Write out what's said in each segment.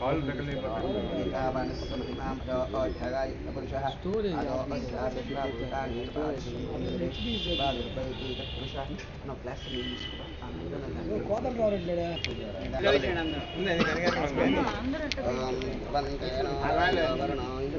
قال تكلم كتابا صلى الإمام وجهه يفرشه على أسلاب الباب بعد البيت يفرشه أنا بلاس من المسكوبة கோதல் road இல்லைடா வந்து வரணும்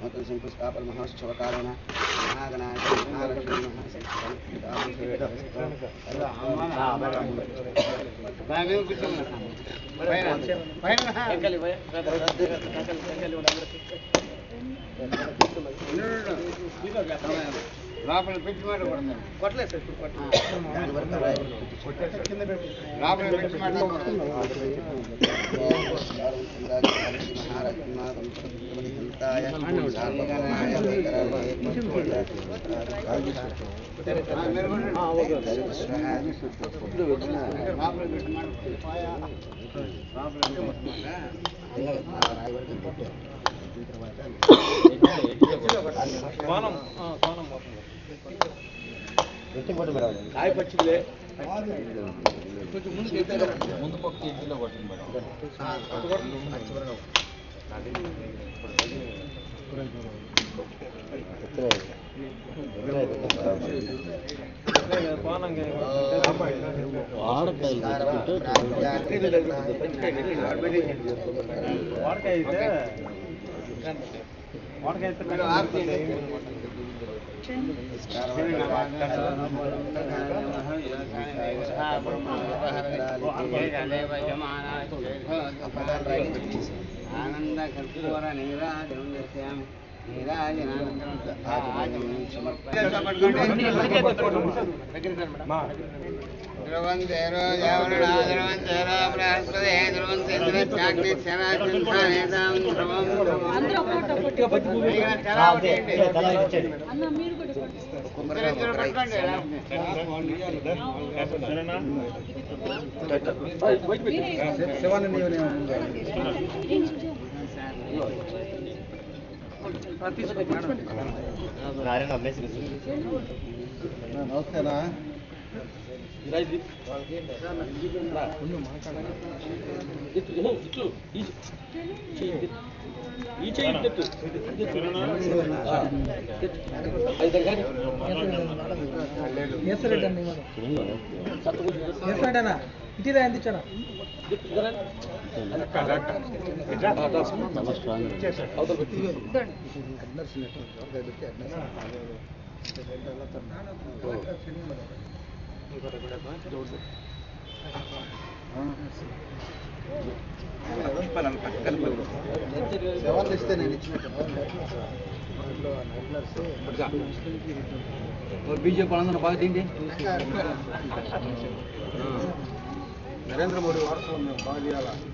ఒకటి శంకుస్థాపన మహోత్సవ కారణ లోపల పెట్టి మాట కొడతాను కొట్టలేదు లోపల పెట్టి మాట కాయ పచ్చిలే కొంచెం ముందు పక్క కేజీలో పట్టింది మేడం ఆనంద కర్పూర నీరాజనం దర్శయామి ధ్రువంతేరో యావరుడాధరువంతేరో బృహస్పతే ధ్రువంతేంద్ర చాగ్ని శరాచంధానేతాం ధ్రువం అందరూ ఒక్కొక్కటి ఒక్కొక్కటి. ನಮಸ್ಕಾರ మీరు కూడా కొట్టండి. ఇద్దరిద్దరు పట్టుకోండి నమస్తేనా చాలా స్ట్రాంగ్ సెవెన్ ఇస్తే నేను ఇచ్చినట్టు బీజేపీ వాళ్ళందరూ బాగా తిండి నరేంద్ర మోడీ వారసులు మేము బాగా చేయాలా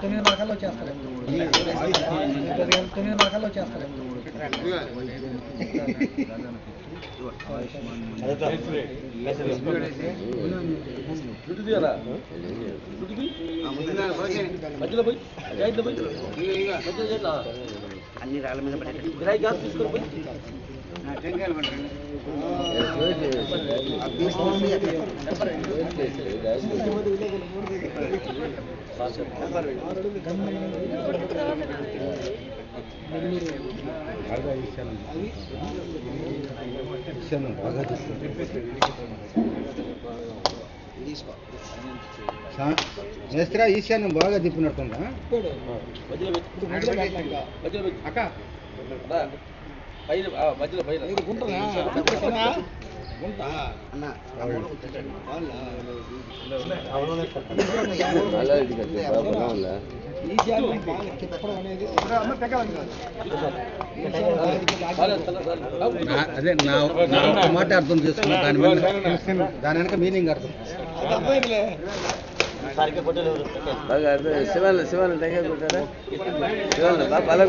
తొమ్మిది రకాలు వచ్చేస్తారు తొమ్మిది రకాలు వచ్చేస్తారు అన్ని రాళ్ళ మీద పడే గ్యాస్ తీసుకొని పోయి. మేస్త్రా ఈశాన్యం బాగా తిప్పినట్టుందా అక్క. పైన మధ్యలో పైన. అదే నా మాట అర్థం చేసుకున్నా దాని దాని వెనక మీనింగ్ అర్థం. బాగా అదే శివాల శివాల దగ్గర కొట్టారా శివాల బాగా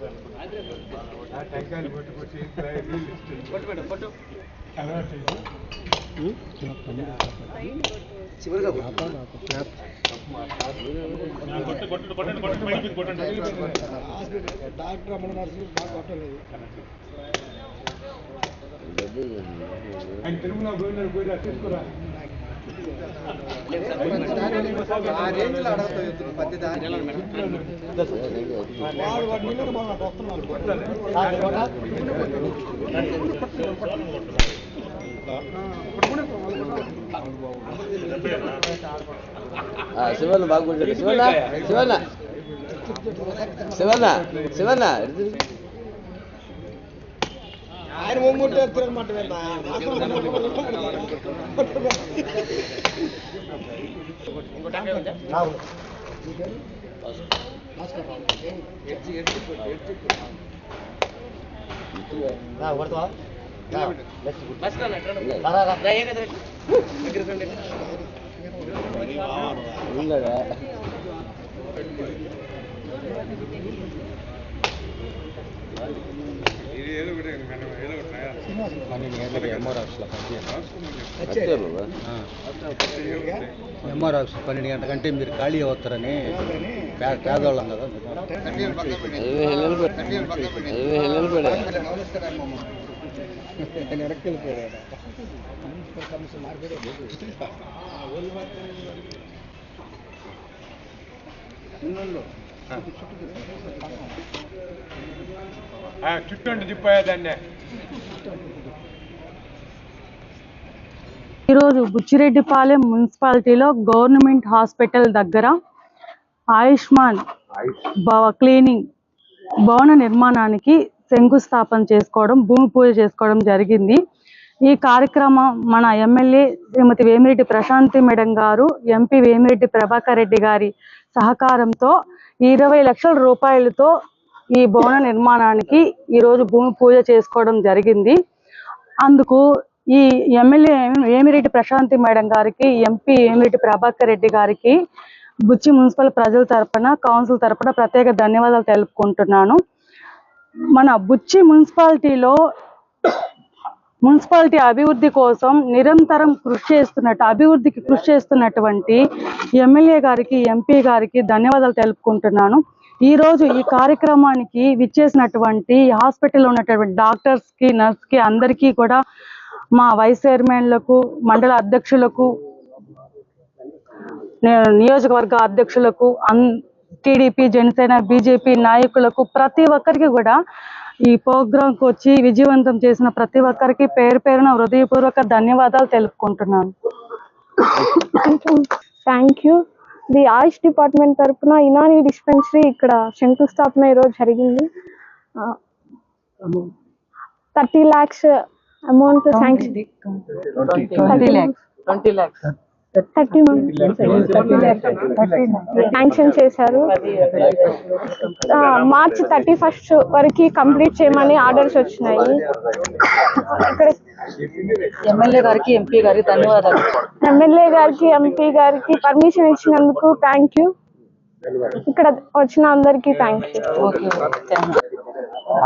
బలంగా ఉంటాడు చివరిగా కొట్టలేదు రేంజ్లో అడగతావు పత్తి சிவன் பாக்கு சிவனா சிவனா சிவனா சிவனா எடுத்து ఆయన మొమ్ముంటే తిరగమంట ఉందా ఎంఆర్ ఆఫీస్ పన్నెండు గంటల కంటే మీరు ఖాళీ అవుతారని పే- పేదవాళ్ళం కదా నిలబడా ఆయన వెనక్కి వెళ్ళిపోయాడు చుట్టూ తిప్పాయదాన్ని ఈరోజు బుచ్చిరెడ్డిపాలెం మున్సిపాలిటీలో గవర్నమెంట్ హాస్పిటల్ దగ్గర ఆయుష్మాన్ భవ క్లీనింగ్ భవన నిర్మాణానికి శంకుస్థాపన చేసుకోవడం భూమి పూజ చేసుకోవడం జరిగింది. ఈ కార్యక్రమం మన ఎమ్మెల్యే శ్రీమతి వేమిరెడ్డి ప్రశాంతి మేడం గారు ఎంపీ వేమిరెడ్డి ప్రభాకర్ రెడ్డి గారి సహకారంతో ఇరవై లక్షల రూపాయలతో ఈ భవన నిర్మాణానికి ఈరోజు భూమి పూజ చేసుకోవడం జరిగింది. అందుకు ఈ ఎమ్మెల్యే ఏమిరెడ్డి ప్రశాంతి మేడం గారికి ఎంపీ ఏమిరెడ్డి ప్రభాకర్ రెడ్డి గారికి బుచ్చి మున్సిపల్ ప్రజల తరపున కౌన్సిల్ తరపున ప్రత్యేక ధన్యవాదాలు తెలుపుకుంటున్నాను. మన బుచ్చి మున్సిపాలిటీలో మున్సిపాలిటీ అభివృద్ధి కోసం నిరంతరం కృషి చేస్తున్నట్టు అభివృద్ధికి కృషి చేస్తున్నటువంటి ఎమ్మెల్యే గారికి ఎంపీ గారికి ధన్యవాదాలు తెలుపుకుంటున్నాను. ఈ రోజు ఈ కార్యక్రమానికి విచ్చేసినటువంటి హాస్పిటల్లో ఉన్నటువంటి డాక్టర్స్కి నర్స్కి అందరికీ కూడా మా వైస్ చైర్మన్లకు మండల అధ్యక్షులకు నియోజకవర్గ అధ్యక్షులకు అన్ టీడీపీ జనసేన బీజేపీ నాయకులకు ప్రతి ఒక్కరికి కూడా ఈ ప్రోగ్రామ్కు వచ్చి విజయవంతం చేసిన ప్రతి ఒక్కరికి పేరు పేరున హృదయపూర్వక ధన్యవాదాలు తెలుపుకుంటున్నాను. Thank you the AYUSH department తరపున ఇనాని డిస్పెన్సరీ ఇక్కడ శంకుస్థాపన ఈరోజు జరిగింది. Thirty lakhs amount sanction twenty lakhs thirty sanction చేశారు. మార్చ్ థర్టీ ఫస్ట్ వరకు కంప్లీట్ చేయమని ఆర్డర్స్ వచ్చినాయి. ఇక్కడ ఎమ్మెల్యే గారికి ఎంపీ గారికి ధన్యవాదాలు. ఎమ్మెల్యే గారికి ఎంపీ గారికి పర్మిషన్ ఇచ్చినందుకు థ్యాంక్ యూ ఇక్కడ వచ్చిన అందరికీ థ్యాంక్ యూ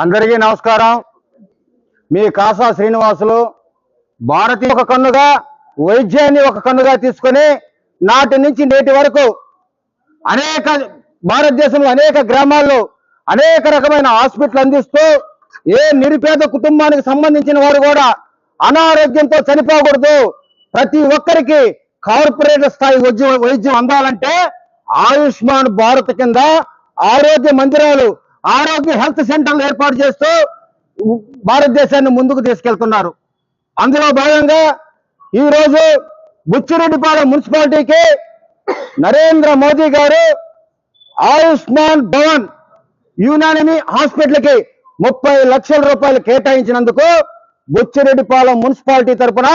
అందరికీ నమస్కారం. మీ కాసా శ్రీనివాసులు భారతీయ ఒక కన్నుగా వైద్యాన్ని ఒక కన్నుగా తీసుకొని నాటి నుంచి నేటి వరకు అనేక భారతదేశంలో అనేక గ్రామాల్లో అనేక రకమైన హాస్పిటల్ అందిస్తూ ఏ నిరుపేద కుటుంబానికి సంబంధించిన వారు కూడా అనారోగ్యంతో చనిపోకూడదు. ప్రతి ఒక్కరికి కార్పొరేట్ స్థాయి వైద్యం వైద్యం అందాలంటే ఆయుష్మాన్ భారత్ కింద ఆరోగ్య మందిరాలు ఆరోగ్య హెల్త్ సెంటర్లు ఏర్పాటు చేస్తూ భారతదేశాన్ని ముందుకు తీసుకెళ్తున్నారు. అందులో భాగంగా ఈ రోజు బుచ్చిరెడ్డిపాలెం మున్సిపాలిటీకి నరేంద్ర మోదీ గారు ఆయుష్మాన్ భవన్ యునానిమీ హాస్పిటల్కి ముప్పై లక్షల రూపాయలు కేటాయించినందుకు బుచ్చిరెడ్డిపాలెం మున్సిపాలిటీ తరపున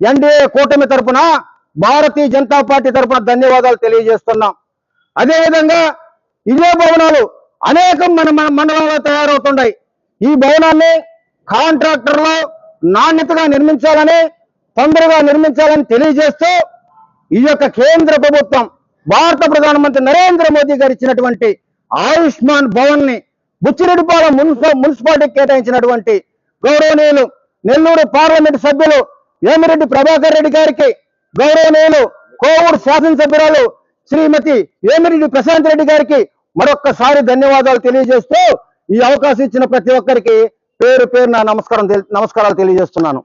ఎన్డీఏ కూటమి తరపున భారతీయ జనతా పార్టీ తరపున ధన్యవాదాలు తెలియజేస్తున్నాం. అదేవిధంగా ఇదే భవనాలు అనేకం మన మన మండలంలో తయారవుతున్నాయి. ఈ భవనాన్ని కాంట్రాక్టర్లు నాణ్యతగా నిర్మించాలని తొందరగా నిర్మించాలని తెలియజేస్తూ ఈ యొక్క కేంద్ర ప్రభుత్వం భారత ప్రధానమంత్రి నరేంద్ర మోదీ గారు ఇచ్చినటువంటి ఆయుష్మాన్ భవన్ని బుచ్చిరెడ్డిపాలెం మున్సిపల్ మున్సిపాలిటీకి కేటాయించినటువంటి గౌరవనీయులు నెల్లూరు పార్లమెంట్ సభ్యులు వేమిరెడ్డి ప్రభాకర్ రెడ్డి గారికి గౌరవనీయులు కోవూరు శాసనసభ్యురాలు శ్రీమతి వేమిరెడ్డి ప్రశాంత్ రెడ్డి గారికి మరొక్కసారి ధన్యవాదాలు తెలియజేస్తూ ఈ అవకాశం ఇచ్చిన ప్రతి ఒక్కరికి పేరు పేరు నా నమస్కారం తెలి- నమస్కారాలు తెలియజేస్తున్నాను.